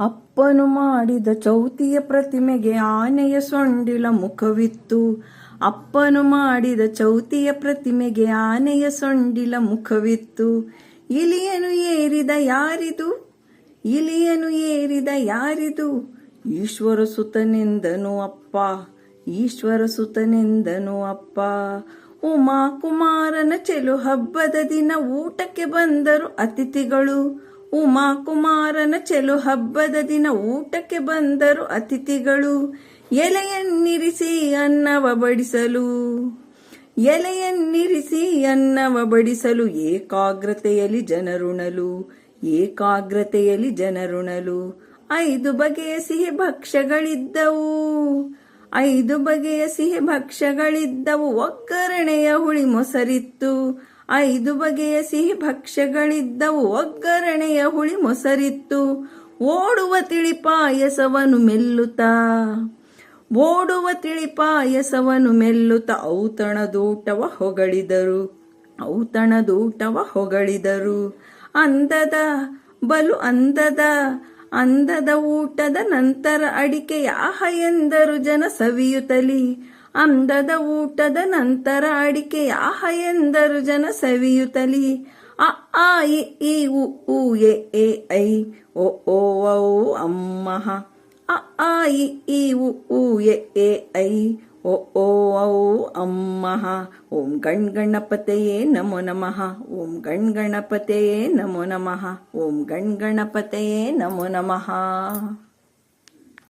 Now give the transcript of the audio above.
ಅಪ್ಪನು ಮಾಡಿದ ಚೌತಿಯ ಪ್ರತಿಮೆಗೆ ಆನೆಯ ಸೊಂಡಿಲ ಮುಖವಿತ್ತು. ಅಪ್ಪನು ಮಾಡಿದ ಚೌತಿಯ ಪ್ರತಿಮೆಗೆ ಆನೆಯ ಸೊಂಡಿಲ ಮುಖವಿತ್ತು. ಇಲಿಯನು ಏರಿದ ಯಾರಿದು? ಇಲಿಯನು ಏರಿದ ಯಾರಿದು? ಈಶ್ವರ ಸುತನೆಂದನು ಅಪ್ಪ ಈಶ್ವರ ಸುತನೆಂದನು ಅಪ್ಪ. ಉಮಾ ಕುಮಾರನ ಚೆಲು ಹಬ್ಬದ ದಿನ ಊಟಕ್ಕೆ ಬಂದರು ಅತಿಥಿಗಳು. ಉಮಾ ಕುಮಾರನ ಚೆಲು ಹಬ್ಬದ ದಿನ ಊಟಕ್ಕೆ ಬಂದರು ಅತಿಥಿಗಳು. ಎಲೆಯನ್ನಿರಿಸಿ ಅನ್ನವ ಬಡಿಸಲು. ಎಲೆಯನ್ನಿರಿಸಿ ಅನ್ನವ ಬಡಿಸಲು ಏಕಾಗ್ರತೆಯಲ್ಲಿ ಜನರುಣಲು. ಏಕಾಗ್ರತೆಯಲ್ಲಿ ಜನರುಣಲು. ಐದು ಬಗೆಯ ಸಿಹಿ ಭಕ್ಷ್ಯಗಳಿದ್ದವು. ಐದು ಬಗೆಯ ಸಿಹಿ ಭಕ್ಷ್ಯಗಳಿದ್ದವು. ಒಗ್ಗರಣೆಯ ಹುಳಿ ಮೊಸರಿತ್ತು. ಐದು ಬಗೆಯ ಸಿಹಿ ಭಕ್ಷ್ಯಗಳಿದ್ದವು. ಒಗ್ಗರಣೆಯ ಹುಳಿ ಮೊಸರಿತ್ತು. ಓಡುವ ತಿಳಿ ಪಾಯಸವನ್ನು ಮೆಲ್ಲುತ್ತಾ. ಓಡುವ ತಿಳಿ ಪಾಯಸವನ್ನು ಮೆಲ್ಲುತ್ತ. ಔತಣದೂಟವ ಹೊಗಳಿದರು. ಔತಣದೂಟವ ಹೊಗಳಿದರು. ಅಂದದ ಬಲು ಅಂದದ. ಅಂದದ ಊಟದ ನಂತರ ಅಡಿಕೆ ಯಾಹ ಎಂದರು ಜನ ಸವಿಯುತ್ತಲಿ. ಅಂದದ ಊಟದ ನಂತರ ಅಡಿಕೆಯ ಆಹ ಎಂದರು ಜನ ಸವಿಯುತ್ತಲಿ. ಅ, ಆ, ಇ, ಈ, ಉ ಊ ಎ ಎ, ಐ, ಓ ಓ, ಔ, ಅಮ್ಮಹ. ಅ, ಆ, ಇ, ಈ, ಉ ಊ ಎ ಎ, ಐ, ಓ ಓ, ಔ, ಅಮ್ಮಹ. ಓಂ ಗಣ್ ಗಣಪತೆಯೇ ನಮೋ ನಮಃ. ಓಂ ಗಣ್ ಗಣಪತೆಯೇ ನಮೋ ನಮಃ. ಓಂ ಗಣ್ ಗಣಪತೆಯೇ ನಮೋ ನಮಃ.